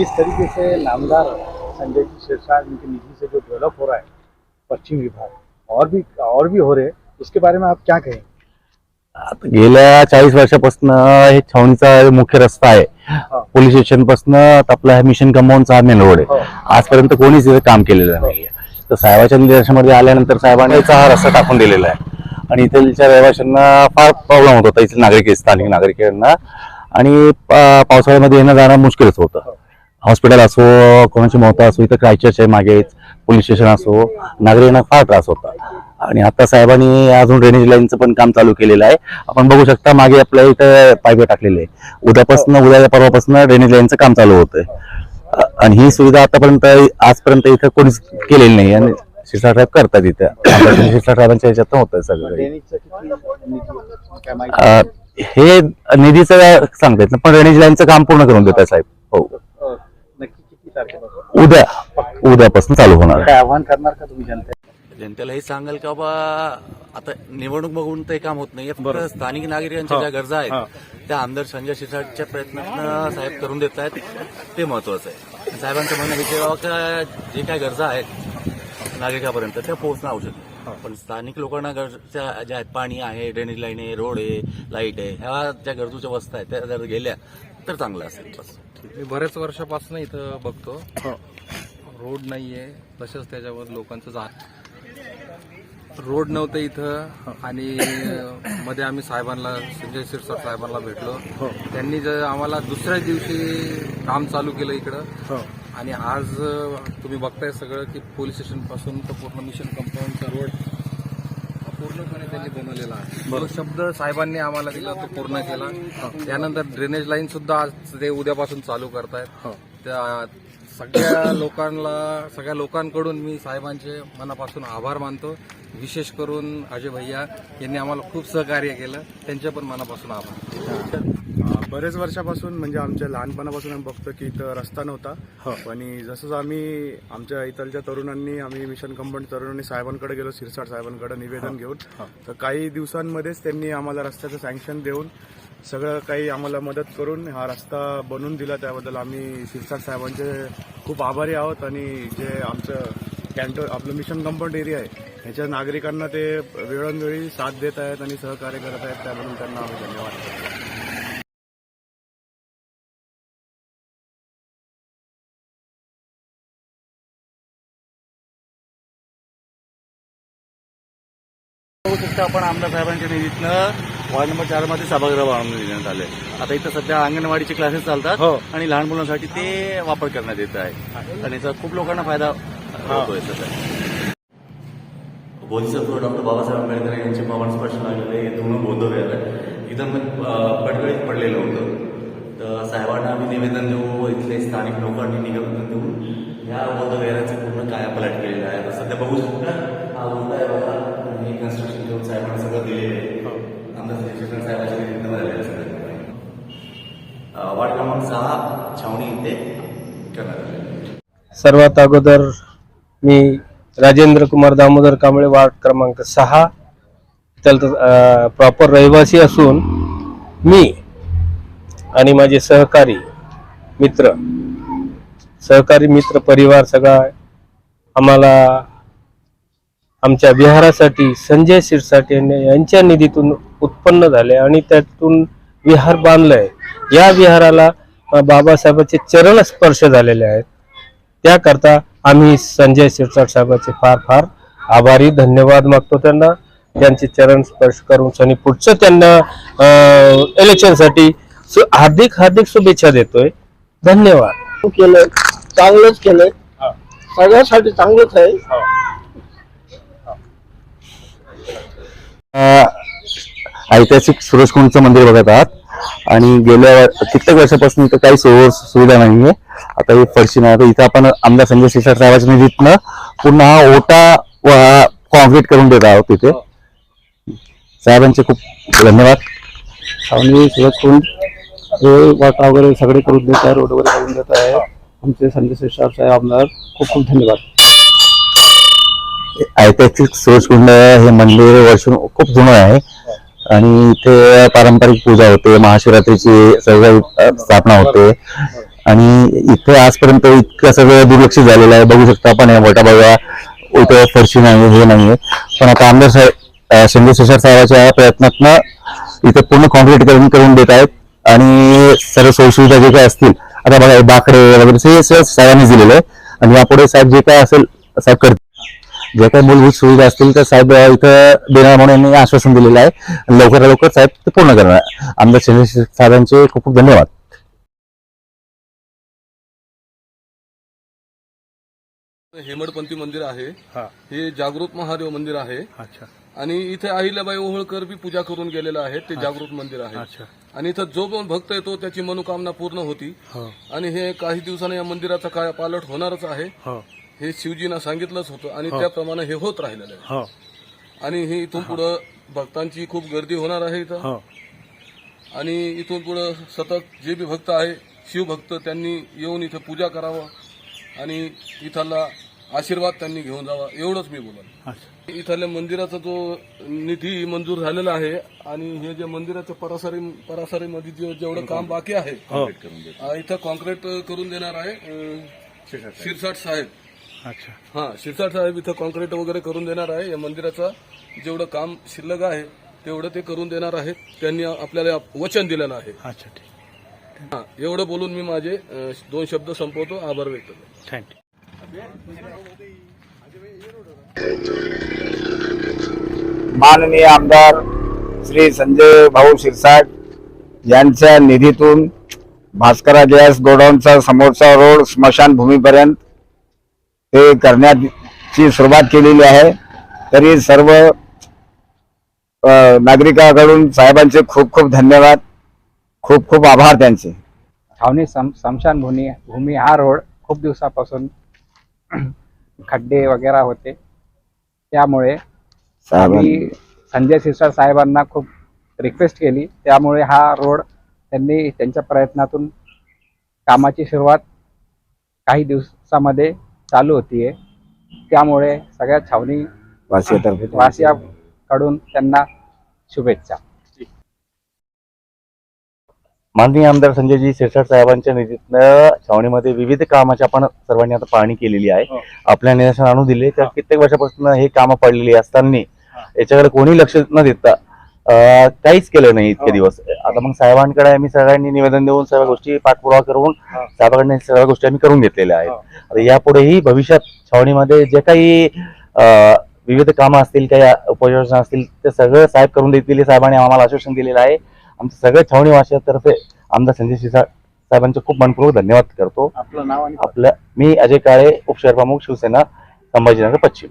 जिस तरीके से नामदार संजय शेरशाह इनके निधि से जो डेवलप हो रहा है पश्चिम विभाग और भी और भी हो रहे हैं उसके बारे में आप क्या कहें आता गेल्या चाळीस वर्षापासून हे छावणीचा मुख्य रस्ता आहे. पोलीस स्टेशनपासून आपला हा मिशन कंपाऊंडचा हा मेन रोड हो. आहे आजपर्यंत कोणीच इथे काम केलेलं नाहीये. तर साहेबाच्या निर्देशामध्ये आल्यानंतर साहेबांनी याचा हा रस्ता टाकून दिलेला आहे. आणि इथलच्या रहिवाशांना फार प्रॉब्लेम होत होता. इथले नागरिक स्थानिक नागरिकांना. आणि पावसाळ्यामध्ये येणं जाणं मुश्किलच होतं. हॉस्पिटल असो कोणाची मौत असो इथं क्रायचर्च आहे मागेच पोलीस स्टेशन असो नागरिकांना फार त्रास होता. आणि आता साहेबांनी अजून ड्रेनेज लाईनचं पण काम चालू केलेलं आहे. आपण बघू शकता मागे आपल्या इथं पाईप टाकलेले आहे. उद्यापासून उद्या परवापासून ड्रेनेज लाईनचं काम चालू होतंय. आणि ही सुविधा आतापर्यंत आजपर्यंत इथं कोणीच केलेली नाही. आणि शिरसाट साहेब करतात इथं. शिरसाट साहेबांच्या ह्याच्यात होतं सगळं माहिती हे निधीचं सांगता येत नाही पण ड्रेनेज लाईनचं काम पूर्ण करून देत साहेब. हो. तारखेपासून? उद्या उद्यापासून चालू होणार काय आव्हान करणार का तुम्ही जनते जनतेला हे सांगाल का बा आता निवडणूक बघून ते काम होत नाही फक्त स्थानिक नागरिकांच्या ज्या गरजा आहेत त्या आमदार संजय शिरसाटच्या प्रयत्नातनं साहेब करून देत आहेत ते महत्वाचं आहे. साहेबांचं म्हणणं हे की जे काय गरजा आहेत नागरिकापर्यंत त्या पोहोचणं आवश्यक आहे. पण स्थानिक लोकांना गरजा ज्या आहेत पाणी आहे ड्रेनेज लाईन आहे रोड आहे लाइट आहे ह्या ज्या गरजूच्या वस्त्या आहेत त्या जर गेल्या तर चांगलं असेल. बस. मी बऱ्याच वर्षापासून इथं बघतो. रोड नाहीये तसंच त्याच्यावर लोकांचं जा रोड नव्हतं इथं आणि मध्ये आम्ही साहेबांना संजय शिरसाट साहेबांना भेटलो. त्यांनी जर आम्हाला दुसऱ्या दिवशी काम चालू केलं इकडं. आणि आज तुम्ही बघताय सगळं की पोलीस स्टेशनपासून तर पूर्ण मिशन कंपाऊंडचा रोड हा पूर्णपणे त्यांनी बनवलेला आहे. तो शब्द साहेबांनी आम्हाला दिला तो पूर्ण केला. त्यानंतर ड्रेनेज लाईन सुद्धा आज ते उद्यापासून चालू करतायत. त्या सगळ्या लोकांना सगळ्या लोकांकडून मी साहेबांचे मनापासून आभार मानतो. विशेष करून अजय भैया यांनी आम्हाला खूप सहकार्य केलं. त्यांचे पण मनापासून आभार. बरेच वर्षापासून म्हणजे आमच्या लहानपणापासून आम्ही बघतो की इथं रस्ता नव्हता. आणि जसंच आम्ही आमच्या इथलच्या तरुणांनी आम्ही मिशन कंपाऊंड तरुणांनी साहेबांकडे गेलो शिरसाट साहेबांकडे निवेदन घेऊन. तर काही दिवसांमध्येच त्यांनी आम्हाला रस्त्याचं सँक्शन देऊन सगळं काही आम्हाला मदत करून हा रस्ता बनवून दिला. त्याबद्दल आम्ही शिरसाट साहेबांचे खूप आभारी आहोत. आणि जे आमचं कॅन्टो आपलं मिशन कंपाऊंड एरिया आहे ह्याच्या नागरिकांना ते वेळोवेळी साथ देत आहेत आणि सहकार्य करत आहेत. त्याबद्दल त्यांना आम्ही धन्यवाद. बघू शकता आपण आमदार साहेबांच्या निधीतनं वॉर्ड नंबर चारमध्ये सभागृह बांधून देण्यात आले आता इथं सध्या अंगणवाडीचे क्लासेस चालतात आणि लहान मुलांसाठी ते वापर करण्यात येत आहे. आणि याचा खूप लोकांना फायदा होतोय सध्या. बोधिसत्व डॉक्टर बाबासाहेब आंबेडकर यांचे पावन स्पर्श लागलेले हे दोन बौद्ध विहार आहे एकदम अं, पडगळीत पडलेलं होतं. तर साहेबांना आम्ही निवेदन देऊ इथले स्थानिक लोकांनी निवेदन देऊ या बौद्ध विहाराचे पूर्ण कायापालट केलेलं आहे. आता सध्या बघू शकता इथे करण्यात सर्वात अगोदर मी राजेंद्र कुमार दामोदर कांबळे वार्ड क्रमांक सहा त्याला प्रॉपर रहिवासी असून मी आणि माझे सहकारी मित्र सहकारी मित्र परिवार सगळा आम्हाला आमच्या विहारासाठी संजय शिरसाट यांच्या निधीतून उत्पन्न झाले आणि त्यातून विहार बांधलंय. या विहाराला बाबासाहेबांचे चरण स्पर्श झालेले आहेत. त्याकरता आम्ही संजय शिरसाट साहेबांचे फार फार आभारी धन्यवाद मागतो त्यांना. त्यांचे चरण स्पर्श करून आणि पुढचं त्यांना इलेक्शनसाठी हार्दिक हार्दिक शुभेच्छा देतोय. धन्यवाद. केलंय. चांगलंच केलंय. सगळ्यासाठी चांगलंच आहे. ऐतिहासिक सुरेशकुंडचं मंदिर बघत आहात. आणि गेल्या कित्येक वर्षापासून इथं काही सु- सुविधा नाहीये. आता ही फरशी नाही आता इथं आपण आमदार संजय शिरसाट साहेबांच्या निधीतनं पुन्हा हा ओटा व कॉन्क्रीट करून देत आहोत तिथे साहेबांचे खूप धन्यवाद. छावणी सुरजकुंड हे वाटा वगैरे सगळे करून देत आहे रोड वगैरे करून देत आहे. आमचे संजय शिरसाट साहेब आमदार खूप खूप धन्यवाद. ऐतिहासिक सुरेशकुंड हे मंदिर वर्ष खूप जुनं आहे. आणि इथे पारंपरिक पूजा होते महाशिवरात्रीची सर्व स्थापना होते. आणि इथे आजपर्यंत इतकं सगळं दुर्लक्षित झालेलं आहे. बघू शकता आपण मोठा बघा इथे फरशी नाही हे नाहीये. पण आता आमदार साहेब शिंदे शेषार साहेबाच्या प्रयत्नातनं इथं पूर्ण कॉन्क्रीट करून देत आहेत. आणि सर्व सोयीसुविधा जे काय असतील आता बघा बाकडे वगैरे हे सगळं साहेबांनी दिलेलं आहे. आणि यापुढे साहेब जे काय असेल साहेब करतील. जे काही मूलभूत सुविधा असतील तर साहेब इथं देणार म्हणून यांनी आश्वासन दिलेलं आहे. आणि लवकरात लवकर साहेब ते पूर्ण करणार. आमदार शिंदे साहेबांचे खूप खूप धन्यवाद. हेमडपंथी मंदिर आहे. हा. हे जागृत महादेव मंदिर आहे. अच्छा. आणि इथे अहिल्याबाई ओहळकर बी पूजा करून गेलेलं आहे. ते जागृत मंदिर आहे. अच्छा. आणि इथं जो पण भक्त येतो त्याची मनोकामना पूर्ण होती. हो. आणि हे काही दिवसांनी या मंदिराचा काय पालट होणारच आहे. हो हे शिवजीनं सांगितलंच होतं आणि त्याप्रमाणे हे होत राहिलेलं आहे. हो. आणि हे इथून पुढं भक्तांची खूप गर्दी होणार आहे इथं. हो. आणि इथून पुढं सतत जे बी भक्त आहे शिवभक्त त्यांनी येऊन इथं पूजा करावं आणि इथला आशीर्वाद त्यांनी घेऊन जावा एवढंच मी बोलत अच्छा. इथल्या मंदिराचा जो निधी मंजूर झालेला आहे आणि हे जे मंदिराचं परासरी परासरीमध्ये जे जेवढं काम बाकी आहे अं, इथं कॉन्क्रीट करून देणार आहे अं, शिरसाट साहेब. अच्छा. हा शिरसाट साहेब इथं कॉन्क्रीट वगैरे करून देणार आहे. या मंदिराचं जेवढं काम शिल्लक आहे तेवढं ते करून देणार आहेत. त्यांनी आपल्याला वचन दिलेलं आहे. अच्छा ठीक. हा एवढं बोलून मी माझे अं, दोन शब्द संपवतो. आभार व्यक्त करतो. थँक्यू माननीय आमदार श्री संजय भाऊ शिरसाट यांच्या निधीतून भास्करा गॅस गोडाऊनचा समोरचा रोड स्मशानभूमीपर्यंत ते करण्याची सुरुवात केलेली आहे. तरी सर्व नागरिकांकडून साहेबांचे खूप खूप धन्यवाद. खूप खूप आभार त्यांचे. छावणी सम स्मशान भूमी भूमी हा रोड खूप दिवसापासून खड्डे वगैरे होते. त्यामुळे आम्ही संजय सिरसाट साहेबांना खूप रिक्वेस्ट केली. त्यामुळे हा रोड त्यांनी त्यांच्या प्रयत्नातून कामाची सुरुवात काही दिवसामध्ये चालू होतीये. त्यामुळे सगळ्या छावणी वासियातर्फे वासियाकडून त्यांना शुभेच्छा. माननीय आमदार संजयजी शिरसाट साहेबांच्या निधीतनं छावणीमध्ये विविध कामाची आपण सर्वांनी आता पाहणी केलेली आहे. आपल्या निदर्शन आणून दिले तर कित्येक वर्षापासून हे कामं पडलेली असताना याच्याकडे कोणी लक्ष न देता काहीच केलं नाही इतके दिवस. आता मग साहेबांकडे आम्ही सगळ्यांनी निवेदन देऊन सगळ्या गोष्टी पाठपुरावा करून साहेबांकडे सगळ्या गोष्टी आम्ही करून घेतलेल्या आहेत. आता यापुढेही भविष्यात छावणीमध्ये जे काही विविध कामं असतील काही उपयोजना असतील ते सगळं साहेब करून देतील हे साहेबांनी आम्हाला आश्वासन दिलेलं आहे. आमच्या सगळ्या छावणी वासियातर्फे आमदार संजय शिरसाट साहेबांचे खूप मनपूर्वक धन्यवाद करतो. आपलं नाव आणि आपल्या मी अजय काळे उपशहर प्रमुख शिवसेना संभाजीनगर पश्चिम.